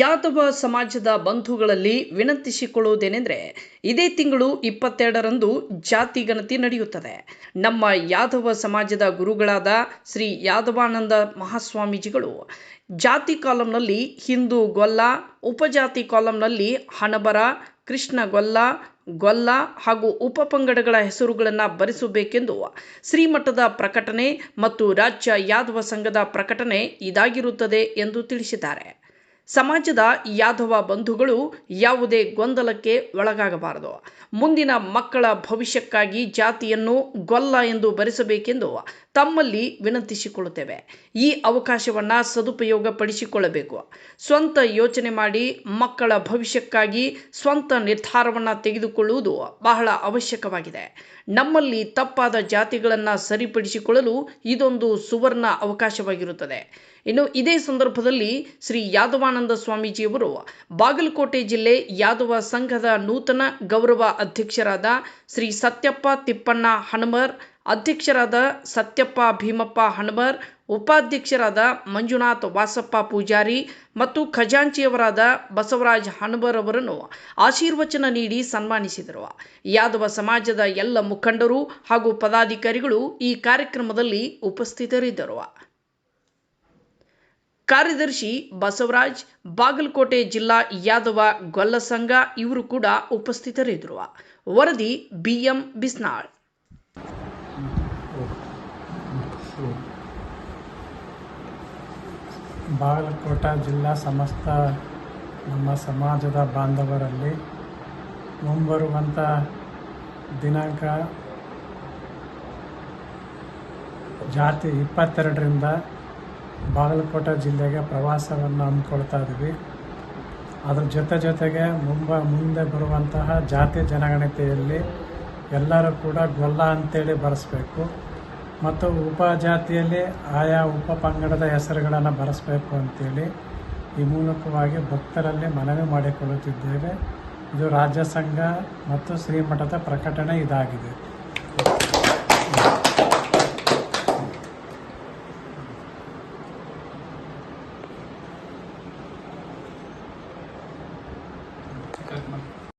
ಯಾದವ ಸಮಾಜದ ಬಂಧುಗಳಲ್ಲಿ ವಿನಂತಿಸಿಕೊಳ್ಳುವುದೇನೆಂದರೆ, ಇದೇ ತಿಂಗಳು ಇಪ್ಪತ್ತೆರಡರಂದು ಜಾತಿ ಗಣತಿ ನಡೆಯುತ್ತದೆ. ನಮ್ಮ ಯಾದವ ಸಮಾಜದ ಗುರುಗಳಾದ ಶ್ರೀ ಯಾದವಾನಂದ ಮಹಾಸ್ವಾಮೀಜಿಗಳು, ಜಾತಿ ಕಾಲಂನಲ್ಲಿ ಹಿಂದೂ ಗೊಲ್ಲ, ಉಪಜಾತಿ ಕಾಲಂನಲ್ಲಿ ಹಣಬರ, ಕೃಷ್ಣ ಗೊಲ್ಲ ಗೊಲ್ಲ ಹಾಗೂ ಉಪಪಂಗಡಗಳ ಹೆಸರುಗಳನ್ನು ಭರಿಸಬೇಕೆಂದು ಶ್ರೀಮಠದ ಪ್ರಕಟಣೆ ಮತ್ತು ರಾಜ್ಯ ಯಾದವ ಸಂಘದ ಪ್ರಕಟಣೆ ಇದಾಗಿರುತ್ತದೆ ಎಂದು ತಿಳಿಸಿದ್ದಾರೆ. ಸಮಾಜದ ಯಾದವ ಬಂಧುಗಳು ಯಾವುದೇ ಗೊಂದಲಕ್ಕೆ ಒಳಗಾಗಬಾರದು. ಮುಂದಿನ ಮಕ್ಕಳ ಭವಿಷ್ಯಕ್ಕಾಗಿ ಜಾತಿಯನ್ನು ಗೊಲ್ಲ ಎಂದು ಬರೆಸಬೇಕೆಂದು ತಮ್ಮಲ್ಲಿ ವಿನಂತಿಸಿಕೊಳ್ಳುತ್ತೇವೆ. ಈ ಅವಕಾಶವನ್ನು ಸದುಪಯೋಗ ಪಡಿಸಿಕೊಳ್ಳಬೇಕು ಸ್ವಂತ ಯೋಚನೆ ಮಾಡಿ ಮಕ್ಕಳ ಭವಿಷ್ಯಕ್ಕಾಗಿ ಸ್ವಂತ ನಿರ್ಧಾರವನ್ನು ತೆಗೆದುಕೊಳ್ಳುವುದು ಬಹಳ ಅವಶ್ಯಕವಾಗಿದೆ. ನಮ್ಮಲ್ಲಿ ತಪ್ಪಾದ ಜಾತಿಗಳನ್ನು ಸರಿಪಡಿಸಿಕೊಳ್ಳಲು ಇದೊಂದು ಸುವರ್ಣ ಅವಕಾಶವಾಗಿರುತ್ತದೆ. ಇನ್ನು ಇದೇ ಸಂದರ್ಭದಲ್ಲಿ ಶ್ರೀ ಯಾದವಾನಂದ ಸ್ವಾಮೀಜಿಯವರು ಬಾಗಲಕೋಟೆ ಜಿಲ್ಲೆ ಯಾದವ ಸಂಘದ ನೂತನ ಗೌರವ ಅಧ್ಯಕ್ಷರಾದ ಶ್ರೀ ಸತ್ಯಪ್ಪ ತಿಪ್ಪಣ್ಣ ಹಣಮರ್ ಅಧ್ಯಕ್ಷರಾದ ಸತ್ಯಪ್ಪ ಭೀಮಪ್ಪ ಹಣಮರ್ ಉಪಾಧ್ಯಕ್ಷರಾದ ಮಂಜುನಾಥ್ ವಾಸಪ್ಪ ಪೂಜಾರಿ ಮತ್ತು ಖಜಾಂಚಿಯವರಾದ ಬಸವರಾಜ್ ಹಣಬರ್ ಅವರನ್ನು ಆಶೀರ್ವಚನ ನೀಡಿ ಸನ್ಮಾನಿಸಿದರು. ಯಾದವ ಸಮಾಜದ ಎಲ್ಲ ಮುಖಂಡರು ಹಾಗೂ ಪದಾಧಿಕಾರಿಗಳು ಈ ಕಾರ್ಯಕ್ರಮದಲ್ಲಿ ಉಪಸ್ಥಿತರಿದ್ದರು. ಕಾರ್ಯದರ್ಶಿ ಬಸವರಾಜ್, ಬಾಗಲಕೋಟೆ ಜಿಲ್ಲಾ ಯಾದವ ಗೊಲ್ಲ ಸಂಘ ಇವರು ಕೂಡ ಉಪಸ್ಥಿತರಿದ್ದರು ವರದಿ ಬಿಎಂ ಬಿಸ್ನಾಳ್. ಬಾಗಲಕೋಟ ಜಿಲ್ಲಾ ಸಮಸ್ತ ನಮ್ಮ ಸಮಾಜದ ಬಾಂಧವರಲ್ಲಿ ಮುಂಬರುವಂಥ ದಿನಾಂಕ ಜಾತಿ ಇಪ್ಪತ್ತೆರಡರಿಂದ ಬಾಗಲಕೋಟೆ ಜಿಲ್ಲೆಗೆ ಪ್ರವಾಸವನ್ನು ಹಮ್ಮಿಕೊಳ್ತಾ ಇದ್ದೀವಿ. ಅದ್ರ ಜೊತೆ ಜೊತೆಗೆ ಮುಂಬ, ಮುಂದೆ ಬರುವಂತಹ ಜಾತಿ ಜನಗಣತಿಯಲ್ಲಿ ಎಲ್ಲರೂ ಕೂಡ ಗೊಲ್ಲ ಅಂತೇಳಿ ಬರೆಸ್ಬೇಕು. ಮತ್ತು ಉಪಜಾತಿಯಲ್ಲಿ ಆಯಾ ಉಪ ಪಂಗಡದ ಹೆಸರುಗಳನ್ನು ಬರೆಸ್ಬೇಕು ಅಂತೇಳಿ ಈ ಮೂಲಕವಾಗಿ ಭಕ್ತರಲ್ಲಿ ಮನವಿ ಮಾಡಿಕೊಳ್ಳುತ್ತಿದ್ದೇವೆ. ಇದು ರಾಜ್ಯ ಸಂಘ ಮತ್ತು ಶ್ರೀಮಠದ ಪ್ರಕಟಣೆ ಇದಾಗಿದೆ.